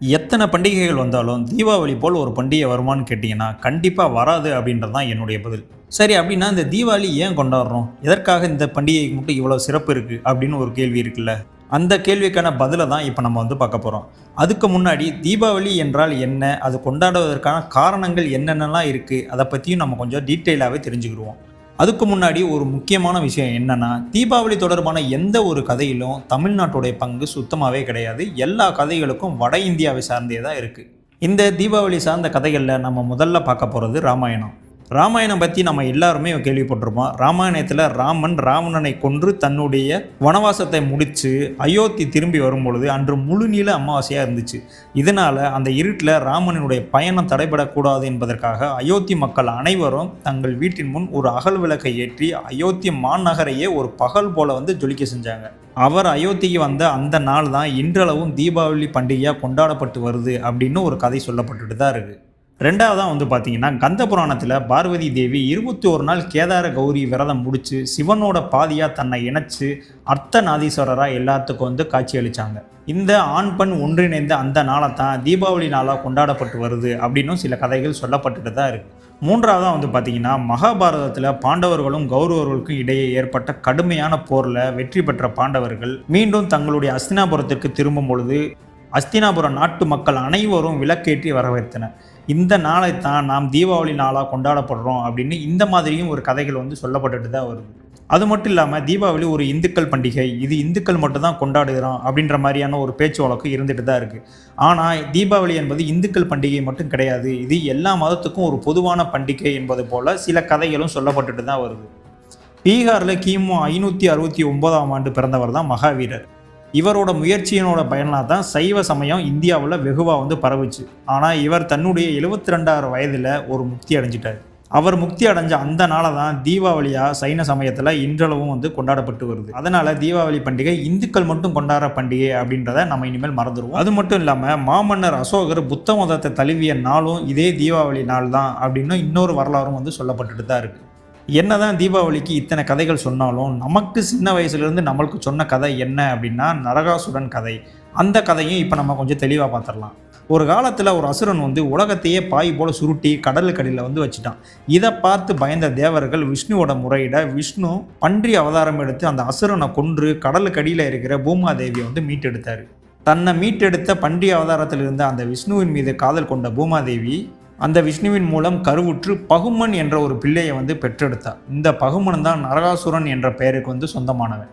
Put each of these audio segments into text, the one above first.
எத்தனை பண்டிகைகள் வந்தாலும் தீபாவளி போல் ஒரு பண்டிகை வருமான்னு கேட்டிங்கன்னா கண்டிப்பாக வராது அப்படின்றது தான் என்னுடைய பதில். சரி அப்படின்னா இந்த தீபாவளி ஏன் கொண்டாடுறோம்? எதற்காக இந்த பண்டிகைக்கு மட்டும் இவ்வளோ சிறப்பு இருக்குது அப்படின்னு ஒரு கேள்வி இருக்குல்ல? அந்த கேள்விக்கான பதிலை தான் இப்போ நம்ம வந்து பார்க்க போகிறோம் அதுக்கு முன்னாடி தீபாவளி என்றால் என்ன? அது கொண்டாடுவதற்கான காரணங்கள் என்னென்னலாம் இருக்குது அதை பற்றியும் நம்ம கொஞ்சம் டீட்டெயிலாகவே தெரிஞ்சுக்கிடுவோம். அதுக்கு முன்னாடி ஒரு முக்கியமான விஷயம் என்னென்னா தீபாவளி தொடர்பான எந்த ஒரு கதையிலும் தமிழ்நாட்டுடைய பங்கு சுத்தமாகவே கிடையாது. எல்லா கதைகளுக்கும் வட இந்தியாவை சார்ந்தே தான் இருக்குது இந்த தீபாவளி சார்ந்த கதைகளில் நம்ம முதல்ல பார்க்க போகிறது ராமாயணம். ராமாயணம் பற்றி நம்ம எல்லாருமே கேள்விப்பட்டிருப்போம். ராமாயணத்தில் ராமன் ராவணனை கொன்று தன்னுடைய வனவாசத்தை முடித்து அயோத்தி திரும்பி வரும்பொழுது அன்று முழு நீள அமாவாசையாக இருந்துச்சு. இதனால் அந்த இருட்டில் ராமனினுடைய பயணம் தடைபடக்கூடாது என்பதற்காக அயோத்தி மக்கள் அனைவரும் தங்கள் வீட்டின் முன் ஒரு அகல் விளக்கை ஏற்றி அயோத்தி மாநகரையே ஒரு பகல் போல வந்து ஜொலிக்க செஞ்சாங்க. அவர் அயோத்திக்கு வந்த அந்த நாள் தான் இன்றளவும் தீபாவளி பண்டிகையாக கொண்டாடப்பட்டு வருது அப்படின்னு ஒரு கதை சொல்லப்பட்டுட்டு தான் இருக்குது ரெண்டாவதாக வந்து பார்த்தீங்கன்னா கந்த புராணத்தில் பார்வதி தேவி இருபத்தி ஒரு நாள் கேதார கௌரி விரதம் முடித்து சிவனோட பாதியாக தன்னை இணைச்சு அர்த்தநாதீஸ்வரராக எல்லாத்துக்கும் வந்து காட்சி அளித்தாங்க இந்த ஆண் பெண் ஒன்றிணைந்த அந்த நாளை தான் தீபாவளி நாளாக கொண்டாடப்பட்டு வருது அப்படின்னும் சில கதைகள் சொல்லப்பட்டுட்டு தான் இருக்குது மூன்றாவதாக வந்து பார்த்தீங்கன்னா மகாபாரதத்தில் பாண்டவர்களும் கௌரவர்களுக்கும் இடையே ஏற்பட்ட கடுமையான போரில் வெற்றி பெற்ற பாண்டவர்கள் மீண்டும் தங்களுடைய அஸ்தினாபுரத்திற்கு திரும்பும் பொழுது அஸ்தினாபுரம் நாட்டு மக்கள் அனைவரும் விளக்கேற்றி வரவேற்றனர். இந்த நாளை தான் நாம் தீபாவளி நாளாக கொண்டாடப்படுறோம் அப்படின்னு இந்த மாதிரியும் ஒரு கதைகள் வந்து சொல்லப்பட்டுட்டு தான் வருது. அது மட்டும் இல்லாமல் தீபாவளி ஒரு இந்துக்கள் பண்டிகை இது இந்துக்கள் மட்டும்தான் கொண்டாடுகிறோம் அப்படின்ற மாதிரியான ஒரு பேச்சு வழக்கு இருந்துட்டு தான் இருக்குது ஆனால் தீபாவளி என்பது இந்துக்கள் பண்டிகை மட்டும் கிடையாது. இது எல்லா மதத்துக்கும் ஒரு பொதுவான பண்டிகை என்பது போல் சில கதைகளும் சொல்லப்பட்டுட்டு தான் வருது. பீகாரில் கிமு ஐநூற்றி அறுபத்தி ஒன்பதாம் ஆண்டு பிறந்தவர் தான் மகாவீரர். இவரோட முயற்சியினோட பயனாக தான் சைவ சமயம் இந்தியாவில் வெகுவாக வந்து பரவுச்சு. ஆனால் இவர் தன்னுடைய எழுபத்தி ரெண்டாயிரம் வயதில் ஒரு முக்தி அடைஞ்சிட்டார். அவர் முக்தி அடைஞ்ச அந்த நாளை தான் தீபாவளியாக சைன சமயத்தில் இன்றளவும் வந்து கொண்டாடப்பட்டு வருது. அதனால் தீபாவளி பண்டிகை இந்துக்கள் மட்டும் கொண்டாடுற பண்டிகை அப்படின்றத நம்ம இனிமேல் மறந்துடுவோம் அது மட்டும் இல்லாமல் மாமன்னர் அசோகர் புத்த மதத்தை தழுவிய நாளும் இதே தீபாவளி நாள் தான் அப்படின்னு இன்னொரு வரலாறும் வந்து சொல்லப்பட்டுட்டு தான் இருக்குது என்னதான் தீபாவளிக்கு இத்தனை கதைகள் சொன்னாலும் நமக்கு சின்ன வயசுலேருந்து நம்மளுக்கு சொன்ன கதை என்ன அப்படின்னா நரகாசுரன் கதை. அந்த கதையும் இப்போ நம்ம கொஞ்சம் தெளிவாக பார்த்துடலாம் ஒரு காலத்தில் ஒரு அசுரன் வந்து உலகத்தையே பாய் போல சுருட்டி கடலுக்கடியில் வந்து வச்சுட்டான். இதை பார்த்து பயந்த தேவர்கள் விஷ்ணுவோட முறையிட விஷ்ணு பன்றி அவதாரம் எடுத்து அந்த அசுரனை கொன்று கடலுக்கடியில் இருக்கிற பூமாதேவியை வந்து மீட்டெடுத்தார். தன்னை மீட்டெடுத்த பன்றி அவதாரத்தில் இருந்த அந்த விஷ்ணுவின் மீது காதல் கொண்ட பூமாதேவி அந்த விஷ்ணுவின் மூலம் கருவுற்று பகுமன் என்ற ஒரு பிள்ளையை வந்து பெற்றெடுத்தார். இந்த பகுமன் தான் நரகாசுரன் என்ற பெயருக்கு வந்து சொந்தமானவன்.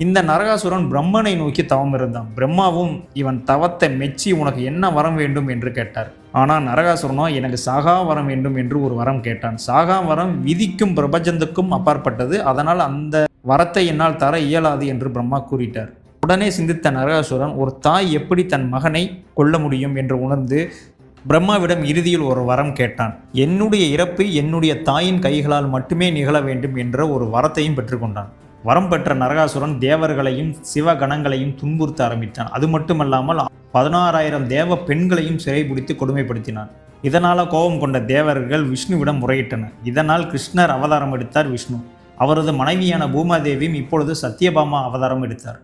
இந்த நரகாசுரன் பிரம்மனை நோக்கி தவம் இருந்தான். பிரம்மாவும் இவன் தவத்தை மெச்சி உனக்கு என்ன வரம் வேண்டும் என்று கேட்டார். ஆனால் நரகாசுரனோ எனக்கு சாகா வரம் வேண்டும் என்று ஒரு வரம் கேட்டான். சாகா வரம் விதிக்கும் பிரபஞ்சத்துக்கும் அப்பாற்பட்டது. அதனால் அந்த வரத்தை என்னால் தர இயலாது என்று பிரம்மா கூறிட்டார். உடனே சிந்தித்த நரகாசுரன் ஒரு தாய் எப்படி தன் மகனை கொல்ல முடியும்? என்று உணர்ந்து பிரம்மாவிடம் இறுதியில் ஒரு வரம் கேட்டான். என்னுடைய இறப்பு என்னுடைய தாயின் கைகளால் மட்டுமே நிகழ வேண்டும் என்ற ஒரு வரத்தையும் பெற்றுக்கொண்டான் வரம் பெற்ற நரகாசுரன் தேவர்களையும் சிவகணங்களையும் துன்புறுத்த ஆரம்பித்தான். அது மட்டுமல்லாமல் பதினாறாயிரம் தேவ பெண்களையும் சிறைபிடித்து கொடுமைப்படுத்தினான். இதனால் கோபம் கொண்ட தேவர்கள் விஷ்ணுவிடம் முறையிட்டனர். இதனால் கிருஷ்ணர் அவதாரம் எடுத்தார் விஷ்ணு. அவரது மனைவியான பூமாதேவியும் இப்பொழுது சத்யபாமா அவதாரம் எடுத்தார்.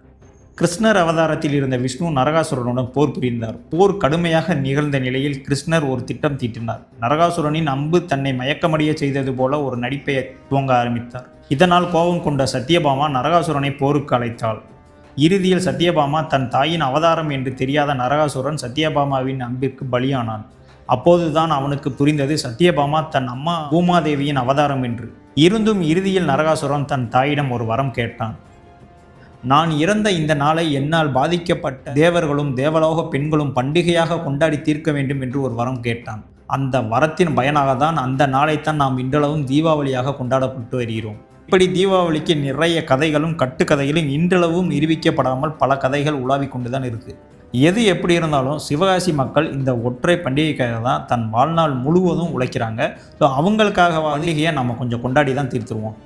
கிருஷ்ணர் அவதாரத்தில் இருந்த விஷ்ணு நரகாசுரனுடன் போர் புரிந்தார். போர் கடுமையாக நிகழ்ந்த நிலையில் கிருஷ்ணர் ஒரு திட்டம் தீட்டினார். நரகாசுரனின் அம்பு தன்னை மயக்கமடைய செய்தது போல ஒரு நடிப்பை துவங்க ஆரம்பித்தார். இதனால் கோபம் கொண்ட சத்யபாமா நரகாசுரனை போருக்கு அழைத்தாள். இறுதியில் சத்யபாமா தன் தாயின் அவதாரம் என்று தெரியாத நரகாசுரன் சத்யபாமாவின் அம்பிற்கு பலியானான். அப்போதுதான் அவனுக்கு புரிந்தது சத்யபாமா தன் அம்மா பூமாதேவியின் அவதாரம் என்று. இருந்தும் இறுதியில் நரகாசுரன் தன் தாயிடம் ஒரு வரம் கேட்டான். நான் இறந்த இந்த நாளை என்னால் பாதிக்கப்பட்ட தேவர்களும் தேவலோக பெண்களும் பண்டிகையாக கொண்டாடி தீர்க்க வேண்டும் என்று ஒரு வரம் கேட்டான். அந்த வரத்தின் பயனாக தான் அந்த நாளைத்தான் நாம் இன்றளவும் தீபாவளியாக கொண்டாடப்பட்டு வருகிறோம். இப்படி தீபாவளிக்கு நிறைய கதைகளும் கட்டுக்கதைகளும் இன்றளவும் நிரூபிக்கப்படாமல் பல கதைகள் உலாவிக் கொண்டுதான் இருக்கு. எது எப்படி இருந்தாலும் சிவகாசி மக்கள் இந்த ஒற்றை பண்டிகைக்காக தான் தன் வாழ்நாள் முழுவதும் உழைக்கிறாங்க. ஸோ அவங்களுக்காக பண்டிகையை நம்ம கொஞ்சம் கொண்டாடி தான் தீர்த்துருவோம்.